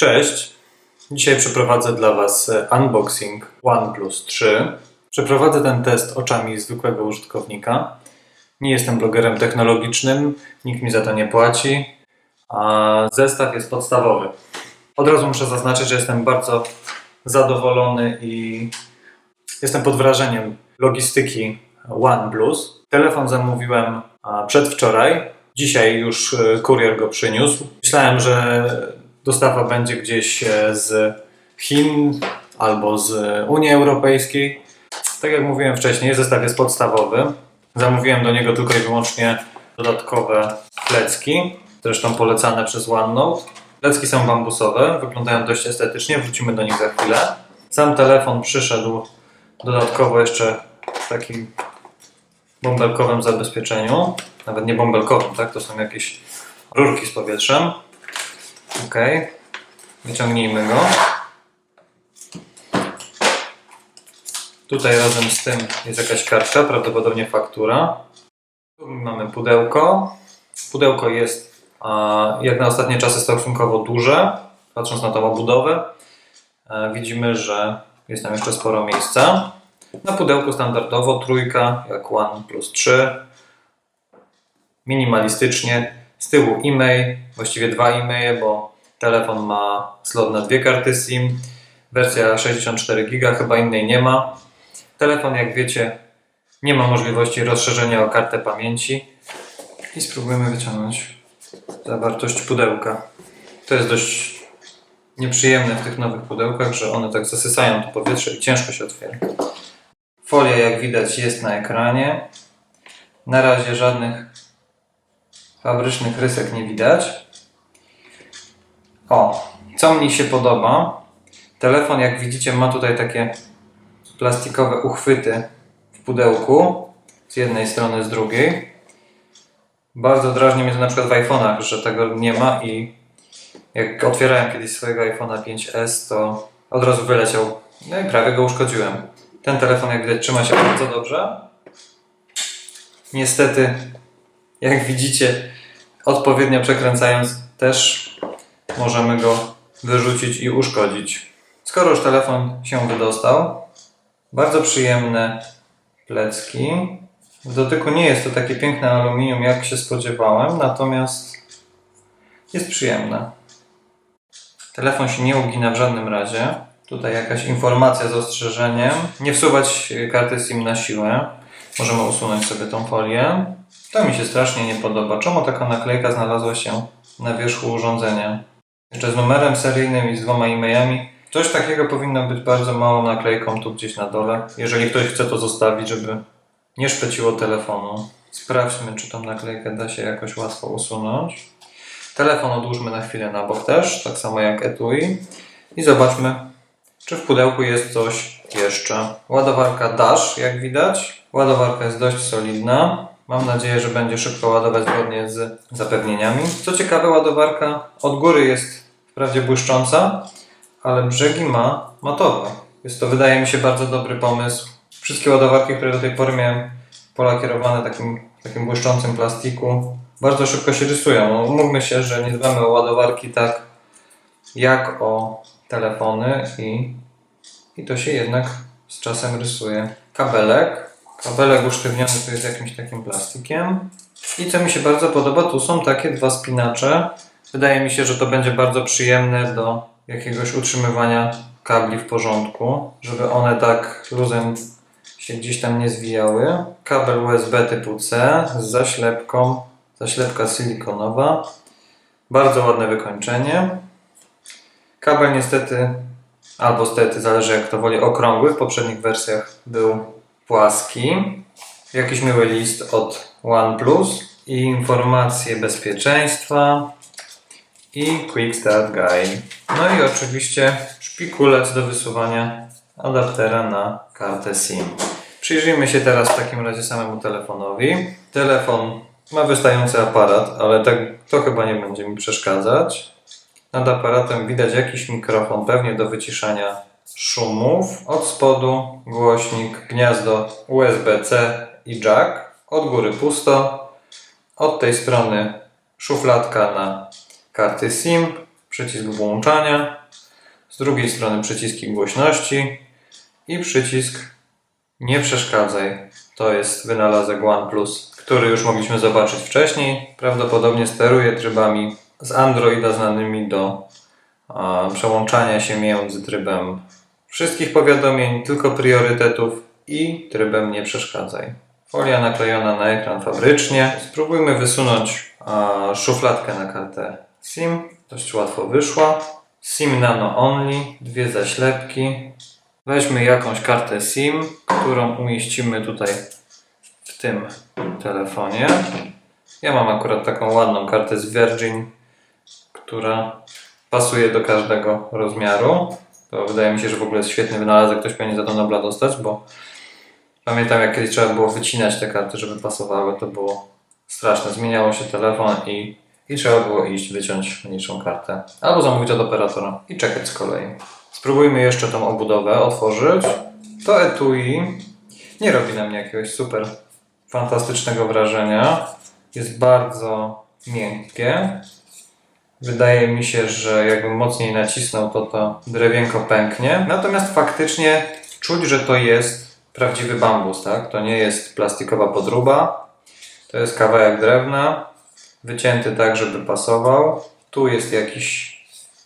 Cześć! Dzisiaj przeprowadzę dla Was e, unboxing OnePlus 3. Przeprowadzę ten test oczami zwykłego użytkownika. Nie jestem blogerem technologicznym, nikt mi za to nie płaci, a zestaw jest podstawowy. Od razu muszę zaznaczyć, że jestem bardzo zadowolony i jestem pod wrażeniem logistyki OnePlus. Telefon zamówiłem przedwczoraj. Dzisiaj już e, kurier go przyniósł. Myślałem, że dostawa będzie gdzieś e, z Chin albo z Unii Europejskiej. Tak jak mówiłem wcześniej, zestaw jest podstawowy. Zamówiłem do niego tylko i wyłącznie dodatkowe plecki, zresztą polecane przez OneNote. Plecki są bambusowe, wyglądają dość estetycznie, wrócimy do nich za chwilę. Sam telefon przyszedł dodatkowo jeszcze w takim bąbelkowym zabezpieczeniu. Nawet nie bąbelkowym, tak? To są jakieś rurki z powietrzem. Ok. Wyciągnijmy go. Tutaj razem z tym jest jakaś kartka, prawdopodobnie faktura. Tu mamy pudełko. Pudełko jest jak na ostatnie czasy stosunkowo duże. Patrząc na tą obudowę, e, widzimy, że jest tam jeszcze sporo miejsca. Na pudełku standardowo trójka, jak One plus 3. Minimalistycznie. Z tyłu e-mail, właściwie dwa e-maile, bo telefon ma slot na dwie karty SIM. Wersja 64 GB, chyba innej nie ma. Telefon, jak wiecie, nie ma możliwości rozszerzenia o kartę pamięci. I spróbujemy wyciągnąć zawartość pudełka. To jest dość nieprzyjemne w tych nowych pudełkach, że one tak zasysają to powietrze i ciężko się otwiera. Folia, jak widać, jest na ekranie. Na razie żadnych fabrycznych rysek nie widać. O, co mi się podoba. Telefon, jak widzicie, ma tutaj takie plastikowe uchwyty w pudełku. Z jednej strony, z drugiej. Bardzo drażni mnie to na przykład w iPhone'ach, że tego nie ma i jak otwierałem kiedyś swojego iPhone'a 5S, to od razu wyleciał. No i prawie go uszkodziłem. Ten telefon, jak widać, trzyma się bardzo dobrze. Niestety, jak widzicie, odpowiednio przekręcając, też możemy go wyrzucić i uszkodzić. Skoro już telefon się wydostał, bardzo przyjemne plecki. W dotyku nie jest to takie piękne aluminium, jak się spodziewałem, natomiast jest przyjemne. Telefon się nie ugina w żadnym razie. Tutaj jakaś informacja z ostrzeżeniem. Nie wsuwać karty SIM na siłę. Możemy usunąć sobie tą folię. To mi się strasznie nie podoba. Czemu taka naklejka znalazła się na wierzchu urządzenia? Jeszcze z numerem seryjnym i z dwoma e-mailami. Coś takiego powinno być bardzo małą naklejką tu gdzieś na dole. Jeżeli ktoś chce to zostawić, żeby nie szpeciło telefonu. Sprawdźmy, czy tą naklejkę da się jakoś łatwo usunąć. Telefon odłóżmy na chwilę na bok też, tak samo jak etui. I zobaczmy, czy w pudełku jest coś jeszcze. Ładowarka Dash, jak widać. Ładowarka jest dość solidna. Mam nadzieję, że będzie szybko ładować zgodnie z zapewnieniami. Co ciekawe, ładowarka od góry jest wprawdzie błyszcząca, ale brzegi ma matowe. Jest to, wydaje mi się, bardzo dobry pomysł. Wszystkie ładowarki, które do tej pory miałem polakierowane takim, takim błyszczącym plastiku, bardzo szybko się rysują. No, Umówmy się, że nie dbamy o ładowarki tak jak o telefony i, i to się jednak z czasem rysuje. Kabelek. Kabelek usztywniony tu jest jakimś takim plastikiem. I co mi się bardzo podoba, tu są takie dwa spinacze. Wydaje mi się, że to będzie bardzo przyjemne do jakiegoś utrzymywania kabli w porządku, żeby one tak luzem się gdzieś tam nie zwijały. Kabel USB typu C z zaślepką, zaślepka silikonowa. Bardzo ładne wykończenie. Kabel niestety, albo stety, zależy jak to woli, okrągły. W poprzednich wersjach był płaski. Jakiś miły list od OnePlus i informacje bezpieczeństwa i Quick Start Guide. No i oczywiście szpikulec do wysuwania adaptera na kartę SIM. Przyjrzyjmy się teraz w takim razie samemu telefonowi. Telefon ma wystający aparat, ale tak, to chyba nie będzie mi przeszkadzać. Nad aparatem widać jakiś mikrofon, pewnie do wyciszania szumów. Od spodu głośnik, gniazdo USB-C i jack. Od góry pusto. Od tej strony szufladka na karty SIM przycisk włączania, z drugiej strony przyciski głośności i przycisk nie przeszkadzaj. To jest wynalazek OnePlus, który już mogliśmy zobaczyć wcześniej. Prawdopodobnie steruje trybami z Androida znanymi do przełączania się między trybem wszystkich powiadomień, tylko priorytetów i trybem nie przeszkadzaj. Folia naklejona na ekran fabrycznie. Spróbujmy wysunąć szufladkę na kartę SIM. Dość łatwo wyszła. SIM Nano Only, dwie zaślepki. Weźmy jakąś kartę SIM, którą umieścimy tutaj w tym telefonie. Ja mam akurat taką ładną kartę z Virgin, która pasuje do każdego rozmiaru. To wydaje mi się, że w ogóle jest świetny wynalazek, ktoś powinien za to Nobla dostać, bo pamiętam jak kiedyś trzeba było wycinać te karty, żeby pasowały, to było straszne. Zmieniało się telefon i, i trzeba było iść wyciąć mniejszą kartę. Albo zamówić od operatora i czekać z kolei. Spróbujmy jeszcze tą obudowę otworzyć. To etui nie robi na mnie jakiegoś super fantastycznego wrażenia. Jest bardzo miękkie. Wydaje mi się, że jakbym mocniej nacisnął, to to drewienko pęknie. Natomiast faktycznie czuć, że to jest prawdziwy bambus, tak? To nie jest plastikowa podruba. To jest kawałek drewna, wycięty tak, żeby pasował. Tu jest jakiś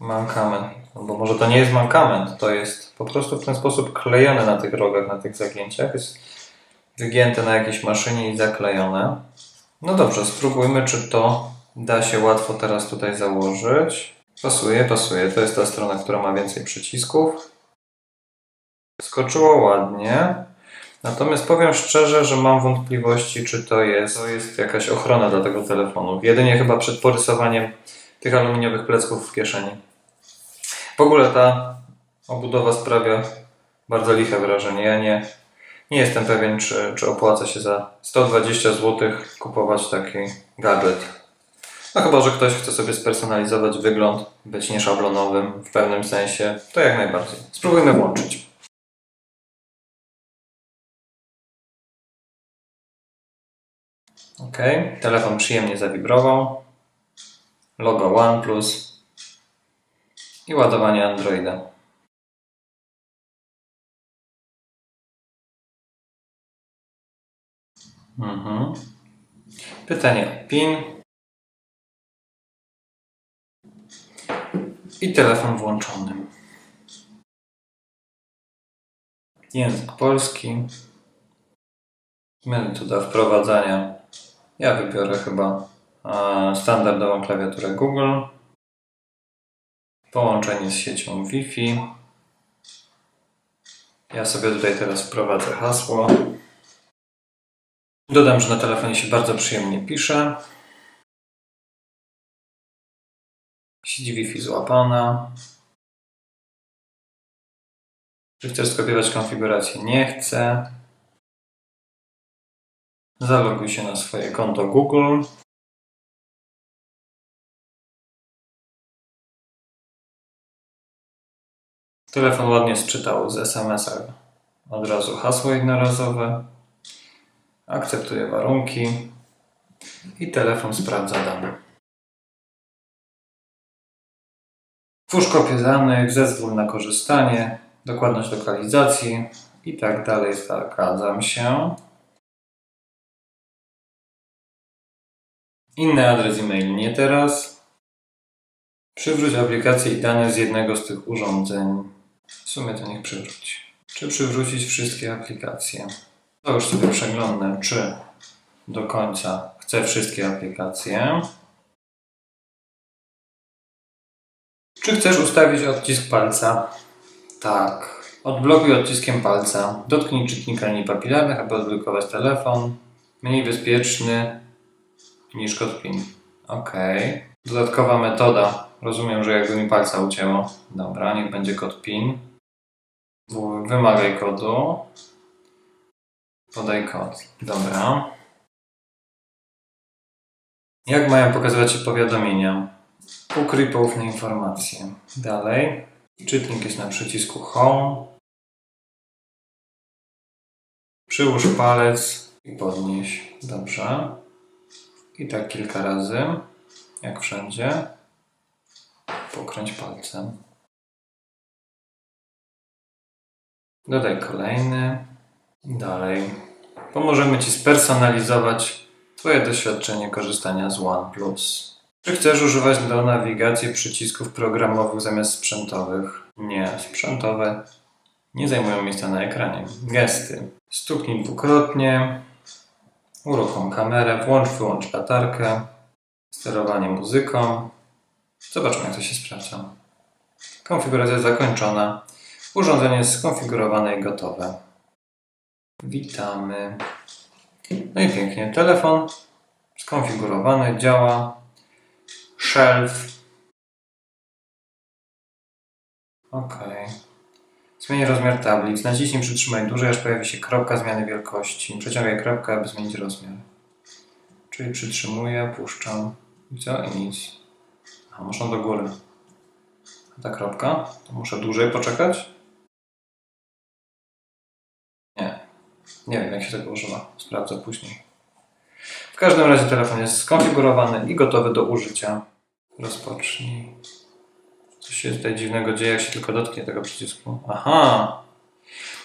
mankament. Albo może to nie jest mankament, to jest po prostu w ten sposób klejone na tych rogach, na tych zagięciach. Jest wygięte na jakiejś maszynie i zaklejone. No dobrze, spróbujmy, czy to da się łatwo teraz tutaj założyć. Pasuje, pasuje. To jest ta strona, która ma więcej przycisków. Skoczyło ładnie. Natomiast powiem szczerze, że mam wątpliwości, czy to jest, to jest jakaś ochrona dla tego telefonu. Jedynie chyba przed porysowaniem tych aluminiowych plecków w kieszeni. W ogóle ta obudowa sprawia bardzo liche wrażenie. Ja nie, nie jestem pewien, czy, czy opłaca się za 120 zł kupować taki gadżet. No chyba, że ktoś chce sobie spersonalizować wygląd, być nieszablonowym w pewnym sensie, to jak najbardziej. Spróbujmy włączyć. Ok, telefon przyjemnie zawibrował. Logo OnePlus i ładowanie Androida. Mhm. Pytanie PIN. I telefon włączony. Język polski. Metoda wprowadzania. Ja wybiorę chyba e, standardową klawiaturę Google. Połączenie z siecią Wi-Fi. Ja sobie tutaj teraz wprowadzę hasło. Dodam, że na telefonie się bardzo przyjemnie pisze. Sieć Wi-Fi złapana. Czy chcesz skopiować konfigurację? Nie chcę. Zaloguj się na swoje konto Google. Telefon ładnie sczytał z SMS-a od razu hasło jednorazowe. Akceptuję warunki i telefon sprawdza dane. Twórz kopię danych, zezwól na korzystanie, dokładność lokalizacji i tak dalej. Zgadzam się. Inny adres e-mail nie teraz. Przywróć aplikację i dane z jednego z tych urządzeń. W sumie to niech przywróci. Czy przywrócić wszystkie aplikacje? To już sobie przeglądnę, czy do końca chcę wszystkie aplikacje. Czy chcesz ustawić odcisk palca? Tak. Odblokuj odciskiem palca. Dotknij czytnika linii papilarnych, aby odblokować telefon. Mniej bezpieczny niż kod PIN. Ok. Dodatkowa metoda. Rozumiem, że jakby mi palca ucięło. Dobra, niech będzie kod PIN. Wymagaj kodu. Podaj kod. Dobra. Jak mają pokazywać się powiadomienia? Ukryj poufne informacje. Dalej. Czytnik jest na przycisku Home. Przyłóż palec i podnieś. Dobrze. I tak kilka razy, jak wszędzie. Pokręć palcem. Dodaj kolejny. Dalej. Pomożemy Ci spersonalizować Twoje doświadczenie korzystania z OnePlus. Czy chcesz używać do nawigacji przycisków programowych zamiast sprzętowych? Nie, sprzętowe nie zajmują miejsca na ekranie. Gesty. Stuknij dwukrotnie. Uruchom kamerę, włącz, wyłącz latarkę. Sterowanie muzyką. Zobaczmy, jak to się sprawdza. Konfiguracja zakończona. Urządzenie jest skonfigurowane i gotowe. Witamy. No i pięknie. Telefon skonfigurowany, działa. Shelf. OK. Zmień rozmiar tablic. Naciśnij, przytrzymaj dłużej, aż pojawi się kropka zmiany wielkości. Przeciągaj kropkę, aby zmienić rozmiar. Czyli przytrzymuję, puszczam. I co? I nic. A, muszę do góry. A ta kropka? To muszę dłużej poczekać? Nie. Nie wiem, jak się tego używa. Sprawdzę później. W każdym razie telefon jest skonfigurowany i gotowy do użycia. Rozpocznij. Coś się tutaj dziwnego dzieje, jak się tylko dotknie tego przycisku. Aha!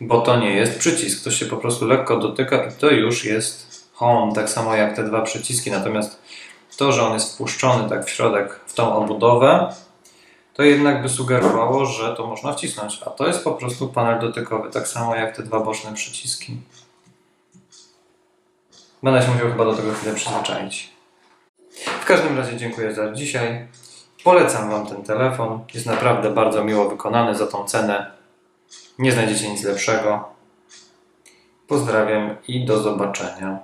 Bo to nie jest przycisk. To się po prostu lekko dotyka i to już jest home. Tak samo jak te dwa przyciski. Natomiast to, że on jest wpuszczony tak w środek, w tą obudowę, to jednak by sugerowało, że to można wcisnąć. A to jest po prostu panel dotykowy, tak samo jak te dwa boczne przyciski. Będę się musiał chyba do tego chwilę przyzwyczaić. W każdym razie dziękuję za dzisiaj. Polecam Wam ten telefon. Jest naprawdę bardzo miło wykonany za tą cenę. Nie znajdziecie nic lepszego. Pozdrawiam i do zobaczenia.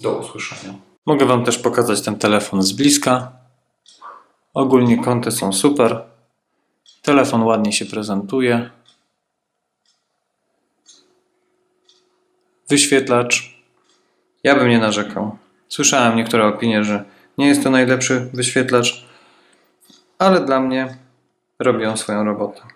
Do usłyszenia. Mogę Wam też pokazać ten telefon z bliska. Ogólnie kąty są super. Telefon ładnie się prezentuje. Wyświetlacz. Ja bym nie narzekał. Słyszałem niektóre opinie, że nie jest to najlepszy wyświetlacz, ale dla mnie robią swoją robotę.